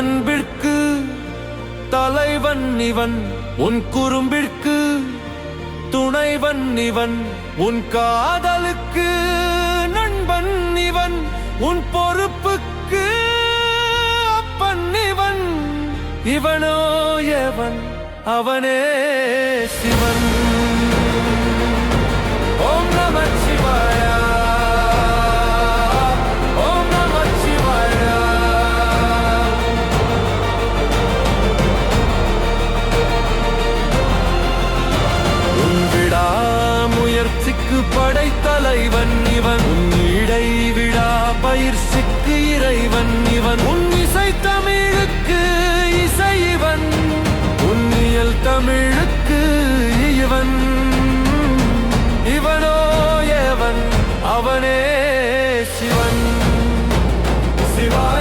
அன்பிற்கு தலைவன் இவன் உன் குறும்பிற்கு துணைவன் இவன் உன் காதலுக்கு நண்பன் இவன் உன் பொறுப்புக்கு அப்பன் இவன். இவனோ எவன்? அவனே சிவன். பயிற்சிக்கு படைத்தலைவன் இவன். உன் இடை விழா பயிற்சிக்கு இறைவன் இவன். உன் இசை தமிழுக்கு இசை இவன். உன்னியல் தமிழுக்கு இவன். இவனோ ஏவன் அவனே